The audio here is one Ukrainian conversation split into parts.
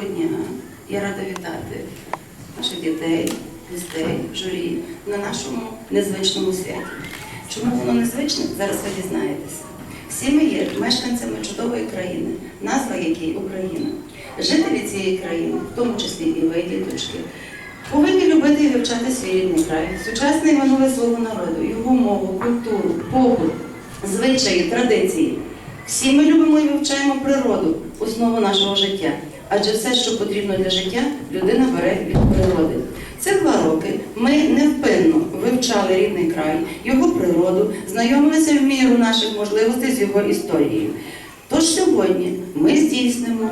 доброго дня. Я рада вітати наших дітей, гостей, журі на нашому незвичному святі. Чому воно незвичне? Зараз ви дізнаєтеся. Всі ми є мешканцями чудової країни, назва якій Україна. Жителі цієї країни, в тому числі і ви, діточки, повинні любити і вивчати свій рідний край, сучасне і минуле свого народу, його мову, культуру, побут, звичаї, традиції. Всі ми любимо і вивчаємо природу, основу нашого життя. Адже все, що потрібно для життя, людина бере від природи. Цих два роки ми невпинно вивчали рідний край, його природу, знайомилися в міру наших можливостей з його історією. Тож сьогодні ми здійснимо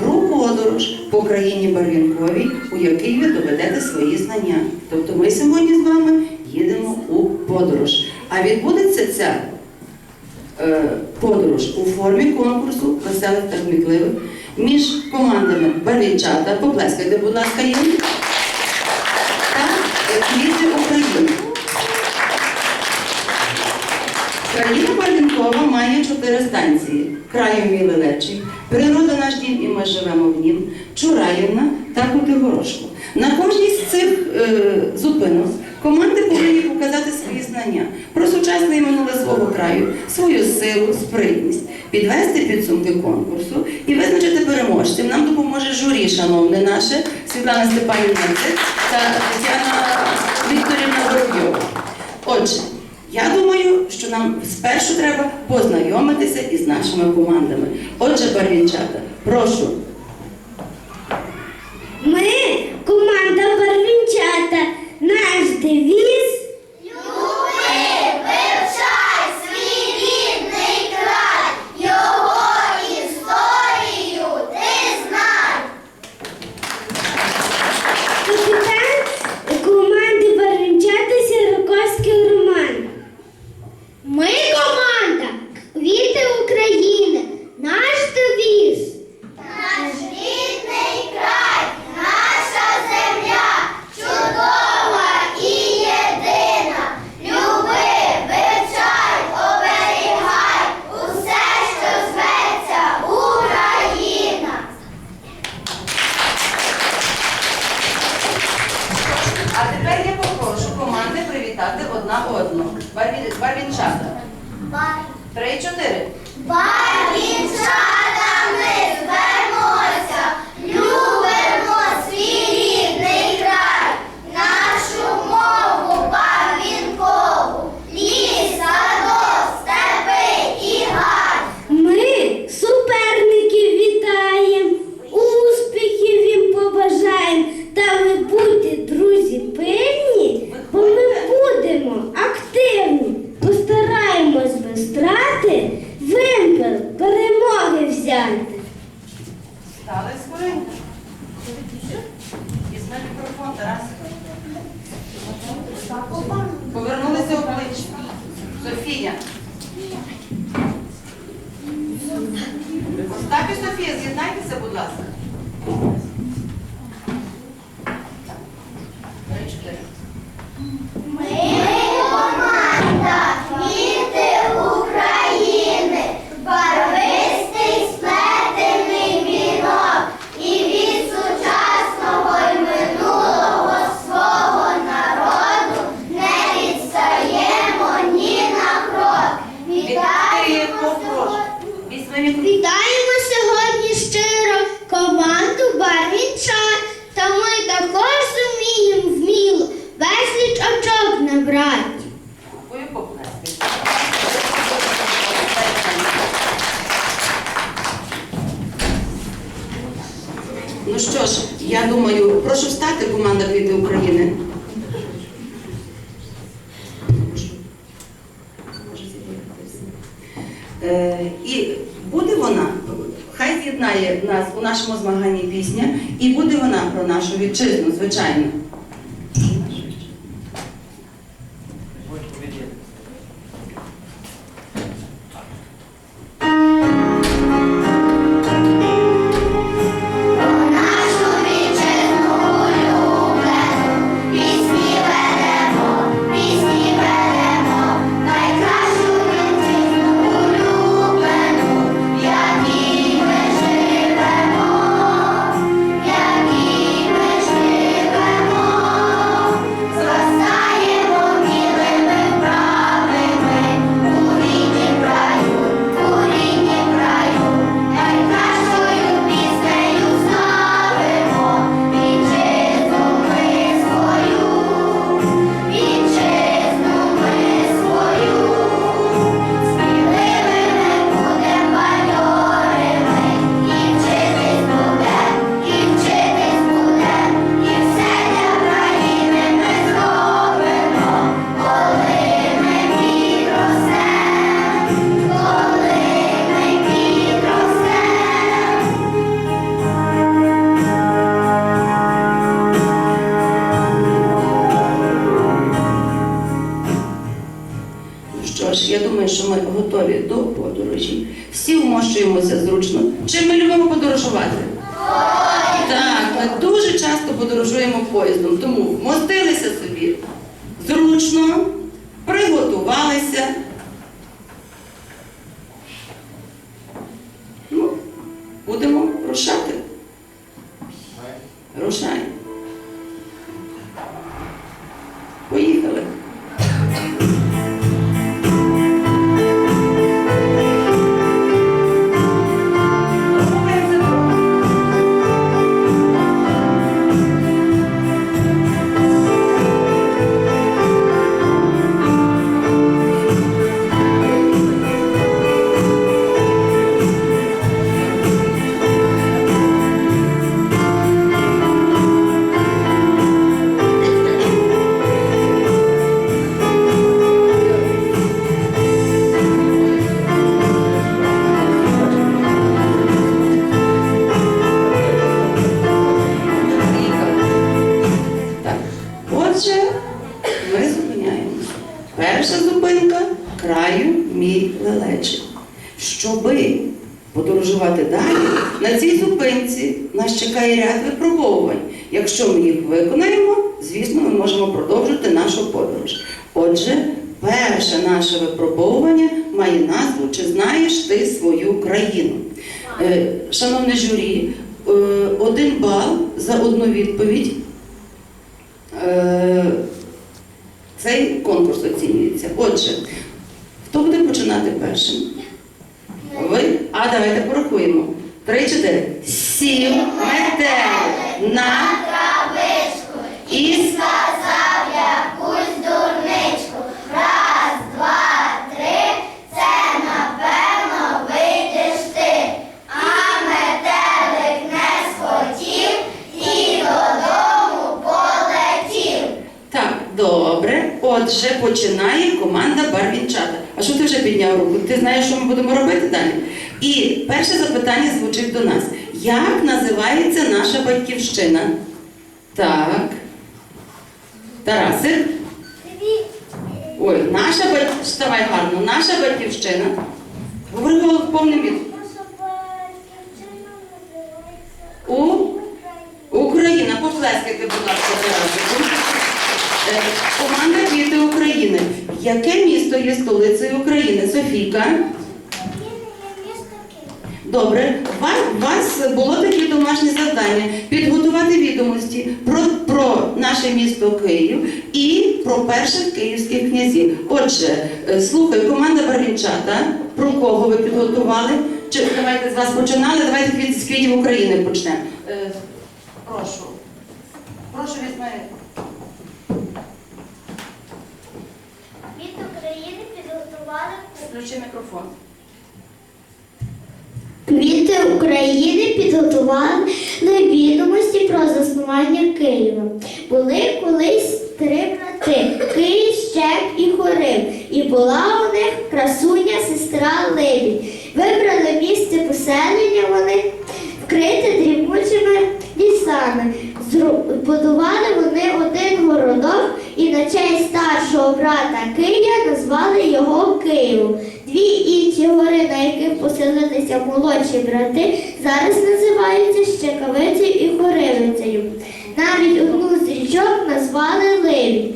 гру подорож по країні Барвінковій, у якій ви доведете свої знання. Тобто ми сьогодні з вами їдемо у подорож. А відбудеться ця е, подорож у формі конкурсу веселих та кмітливих між командами Барвінчата, поплескайте, будь ласка, їм, та квіти України. Країна Барвінкова має чотири станції: краю мій природа наш дім, і ми живемо в нім, Чураївна та Кутигорошко. На кожній з цих е, зупинок команди повинні показати свої знання про сучасне і минуле свого краю, свою силу, спритність, підвести підсумки конкурсу і визначити переможців. Нам допоможе журі, шановне наше, Світлана Степанівна та Тетяна Вікторівна Воробйова. Отже, я думаю, що нам спершу треба познайомитися із нашими командами. Отже, барвінчата, прошу. Ми команда Барвінчата. Наш девіз Люби, вивчай свій рідний край, його історію ти знай. капітан команди Барвінчата Сіроковський Роман. Ми команда Квіти України. Наш девіз. Наш рідний край, наша земля, чудова і єдина. Люби, вивчай, оберігай усе, що зветься Україна. А тепер я попрошу команди привітати одна одну. Барві- Бар. Три-чотири. Барвінчатами звернемося, любимо свій рідний край, нашу мову барвінкову, ліс, садок, степи і гай. Ми суперників вітаємо, успіхів їм побажаємо. Та ви будьте, друзі, пильні, бо ми будемо активні. Постараємось без страти вимпел перемоги взяти. Стали скоренько. Візьми мікрофон, Тарас. Повернулися обличчя. Софія. Остап і Софія, з'єднайтеся, будь ласка. Три-чотири. Ми команда квіти України, барвистий сплетений вінок і від сучасного й минулого свого народу не відстаємо ні на крок. Вітаємо Попрошу. Візьми мікрофон. Вітаємо сьогодні щиро команду Барвінчат. Та ми також зуміємо вміло безліч очок набрати. Ну що ж, я думаю, прошу встати команда Квіти України. І буде вона, хай з'єднає нас у нашому змаганні пісня, і буде вона про нашу вітчизну, звичайно. Переміщуємося зручно? Чим ми любимо подорожувати? Так, ми дуже часто подорожуємо поїздом, тому вмостилися собі зручно, приготувалися. Ну, будемо рушати. Отже, ми зупиняємося. Перша зупинка краю мій лелечий. Щоби подорожувати далі, на цій зупинці нас чекає ряд випробовувань. Якщо ми їх виконаємо, звісно, ми можемо продовжити нашу подорож. Отже, перше наше випробовування має назву Чи знаєш ти свою країну? Е, Шановне журі, е, один бал за одну відповідь. Е, Цей конкурс оцінюється. Отже, хто буде починати першим? Ви? А давайте порахуємо. Три, чотири. Сім метелик на Травичку і добре. Отже, починає команда Барвінчата. А що ти вже підняв руку? Ти знаєш, що ми будемо робити далі? І перше запитання звучить до нас: як називається наша батьківщина? Так. Тарасик. Ой, наша батьківщина. Вставай гарно, наша батьківщина. Говори повним від. У Україна. Поплескайте, будь ласка, Тарасику. Е, Команда Квіти України. Яке місто є столицею України? Софійка. Добре, у вас, було таке домашнє завдання підготувати відомості про, про наше місто Київ і про перших київських князів. Отже, е, слухай, команда Барвінчата, про кого ви підготували? Чи давайте з вас починали? Давайте від квітів України почнемо. Е, прошу. Прошу. Від України підготували Включи мікрофон. Квіти України підготували відомості про заснування Києва. Були колись три брати Київ, Щеп і Хорив. І була у них красуня сестра Лебідь. Вибрали місце поселення вони вкрите дрімучими лісами. Зру- Будували вони один городок і на честь старшого брата Кия назвали його Києвом. Дві інші гори, на яких поселилися молодші брати, зараз називаються Щекавицею і Хоривицею. Навіть одну з річок назвали Ливі.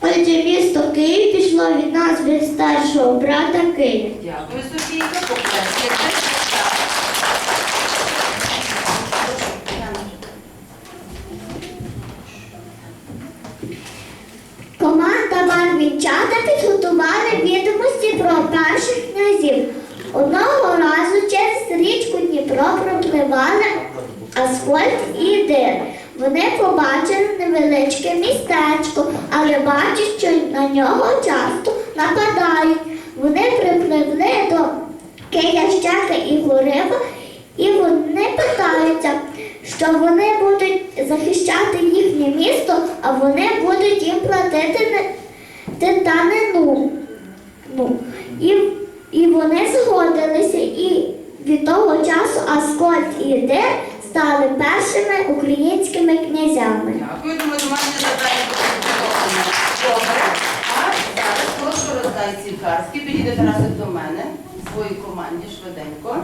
Отже, місто Київ пішло від назви старшого брата Кия. Дякую, Софійка. Поплескайте. Команда Барвінчата підготували про перших князів. Одного разу через річку Дніпро пропливали Аскольд і Дир. Вони побачили невеличке містечко, але бачать, що на нього часто нападають. Вони припливли до Киящака і Горива, і вони питаються, що вони будуть захищати їхнє місто, а вони будуть їм платити титанину. Ну, і, і вони згодилися, і від того часу Аскольд і Дир стали першими українськими князями. Дякую, думаю, домашнє завдання підготовлене. Добре. А зараз прошу роздай ці карти. Підійде Тарасик до мене. своїй команді швиденько.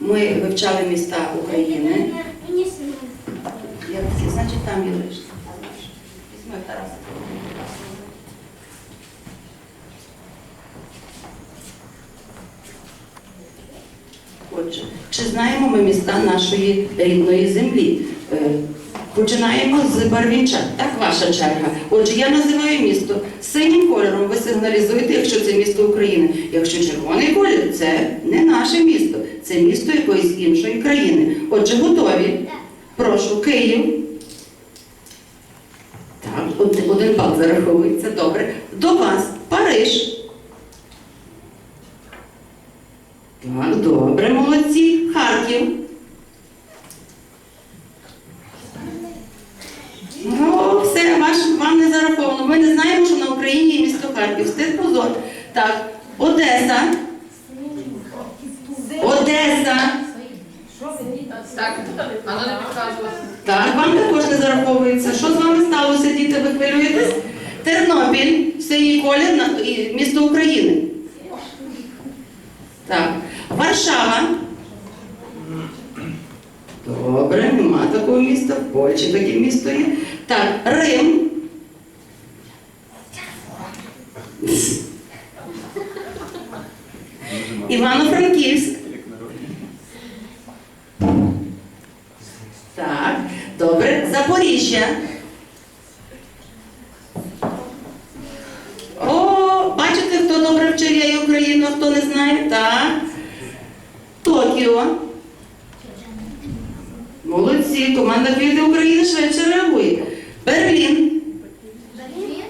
Ми вивчали міста України. Мені. Я всі, значить, там є лише. Тараса. Отже, чи знаємо ми міста нашої рідної землі? Е, Починаємо з Барвінча. Так, ваша черга. Отже, я називаю місто синім кольором. Ви сигналізуєте, якщо це місто України. Якщо червоний колір, це не наше місто, це місто якоїсь іншої країни. Отже, готові? Прошу, Київ. Один бал зараховується, добре. До вас Париж. Так, добре, молодці. Харків. Ну, все, ваш, вам не зараховано. Ми не знаємо, що на Україні є місто Харків. Стид позор. Так, Одеса. Одеса. Так, але не підказувати. Так, вам також не зараховується. Що з вами сталося, діти? Ви хвилюєтесь? Тернопіль, синій колір місто України. Так. Варшава. Добре, нема такого міста. В Польщі таке місто є. Так, Рим. Івано-Франківськ. Так, добре. Запоріжжя. О, бачите, хто добре вчив Україну, а хто не знає? Так. Молодці, команда «Квіти України швидше реагує. Берлін. Берлін?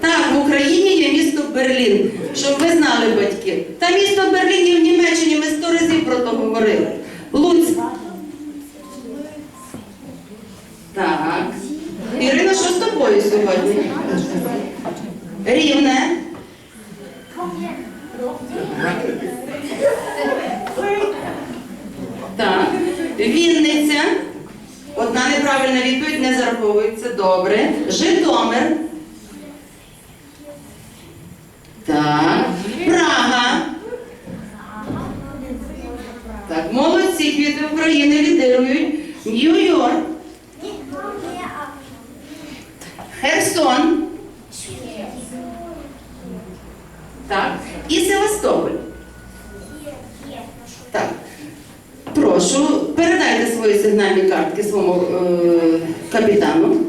Так, в Україні є місто Берлін, щоб ви знали батьки. Та місто Берлін є в Німеччині, ми сто разів про то говорили. Луцьк. Так. Ірина, що з тобою сьогодні? Рівне. Так. Вінниця. Одна неправильна відповідь не зараховується. Добре. Житомир. Так. Прага. Так, молодці, квіти України лідирують. Нью-Йорк. Херсон. Так. І Севастополь. Так. Прошу, передайте свої сигнальні картки своєму е, капітану.